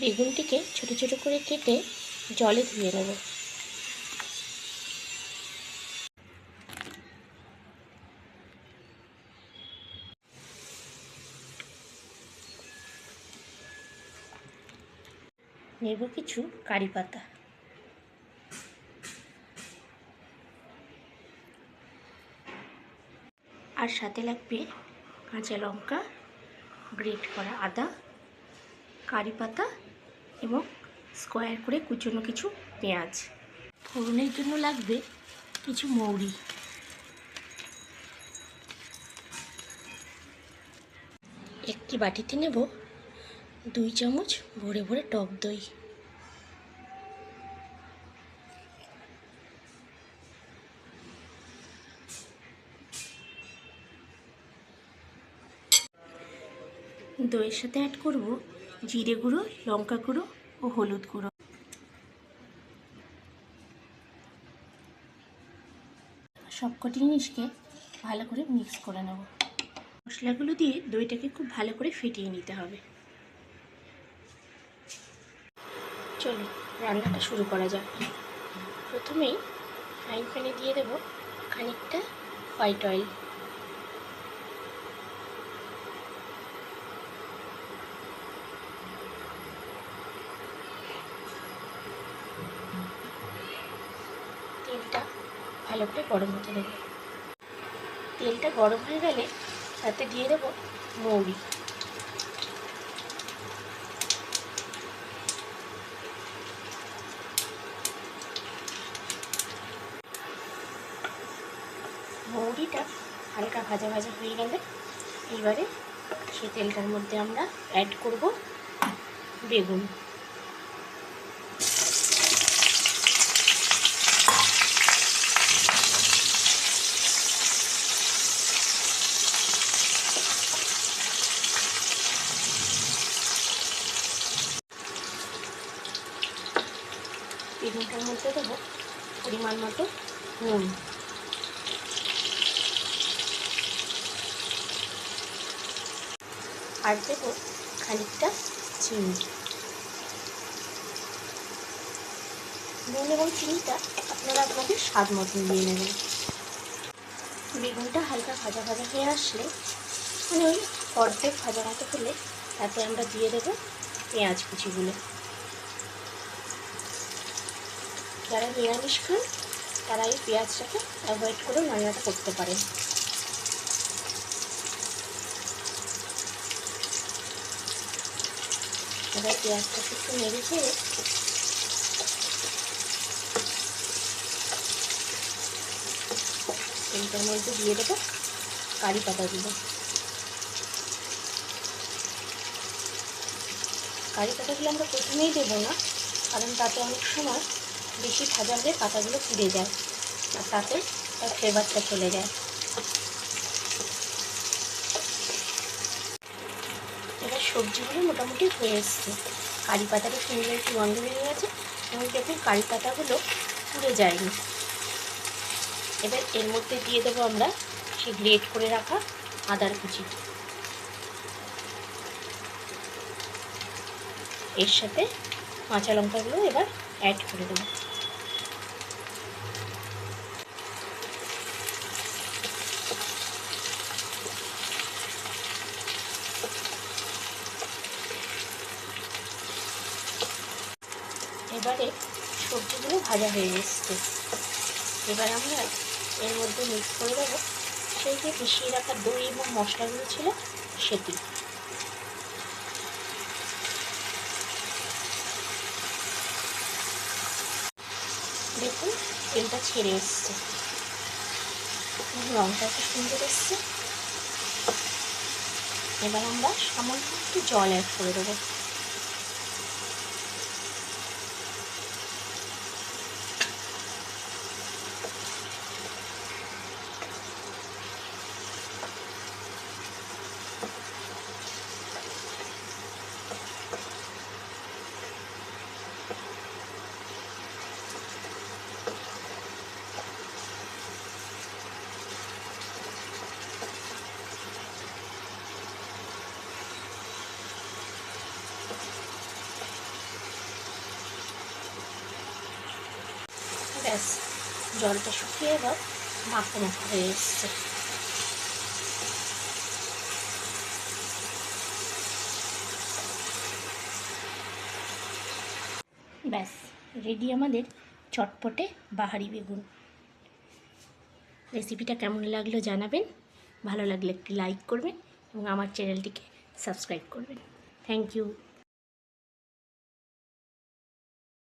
বেগুনটিকে ছোট ছোট করে কেটে জলে ধুয়ে নেব। নেব কিছু কারি পাতা। আর সাথে লাগবে কাঁচা লঙ্কা, গ্রেট করা আদা, কারি পাতা এবং স্কোয়ার করে কুচনো কিছু পেঁয়াজ। ফোড়নের জন্য লাগবে কিছু মৌরি। একটি বাটিতে নেব দুই চামচ ভরে ভরে টক দই। দইয়ের সাথে অ্যাড করব জিরে গুঁড়ো, লঙ্কা গুঁড়ো ও হলুদ গুঁড়ো। সবকটি জিনিসকে ভালো করে মিক্স করে নেব। মশলাগুলো দিয়ে দইটাকে খুব ভালো করে ফেটিয়ে নিতে হবে। চলো, রান্নাটা শুরু করা যাক। প্রথমেই ফ্রাইং প্যানে দিয়ে দেবো খানিকটা হোয়াইট অয়েল তেলটা ভালো করে গরম হতে দেবো। তেলটা গরম হয়ে গেলে তাতে দিয়ে দেবো মৌরি। মৌরিটা হালকা ভাজা ভাজা হয়ে গেলে এবারে সেই তেলটার মধ্যে আমরা অ্যাড করব বেগুন। বেগুনটার মধ্যে দেবো পরিমাণ মতো নুন। আর দেবো খানিকটা চিনি। নুন এবং চিনিটা আপনারা আপনাদের স্বাদ মতন দিয়ে নেবেন। বেগুনটা হালকা ভাজা ভাজা হয়ে আসলে মানে ওই অর্ধেক ভাজা মতো হলে তাতে আমরা দিয়ে দেবো পেঁয়াজ কুচিগুলো। যারা নিরামিষ খান তারা এই পেঁয়াজটাকে অ্যাভয়েড করে রান্নাটা করতে পারেন। এবার পেঁয়াজটাকে একটু নেড়ে চেড়ে তেলটার মধ্যে দিয়ে দেবো কারি পাতাগুলো কারি পাতাগুলো আমরা প্রথমেই দেবো না, কারণ তাতে অনেক সময় বেশি ভাজা হলে পাতাগুলো পুড়ে যায় আর তাতে তার ফ্লেভারটা চলে যায়। এবার সবজিগুলো মোটামুটি হয়ে এসছে। কারি পাতাটা সুন্দর একটু গন্ধ বেরিয়ে গেছে এবং দেখুন কারি পাতাগুলো পুড়ে যায়নি। এবার এর মধ্যে দিয়ে দেবো আমরা সেই গ্রেট করে রাখা আদার কুচি। এর সাথে কাঁচা লঙ্কাগুলো এবার অ্যাড করে দেবো। এবারে সবজিগুলো ভাজা হয়ে এসছে। এবার আমরা এর মধ্যে মিক্স করে দেবো সেই যে পিষিয়ে রাখা দই এবং মশলাগুলো ছিল সেটি। দেখুন, তেলটা ছেড়ে এসছে। রঙটা খুব সুন্দর এসছে। এবার আমরা সামান্য একটু জল অ্যাড করে দেবো। ব্যাস, জলটা শুকিয়ে এবার মাখো মাখো হয়ে এসছে। ব্যাস রেডি আমাদের চটপটে বাহারি বেগুন। রেসিপিটা কেমন লাগল জানাবেন, ভালো লাগলে একটি লাইক করবেন এবং আমার চ্যানেলটিকে সাবস্ক্রাইব করবেন। Thank you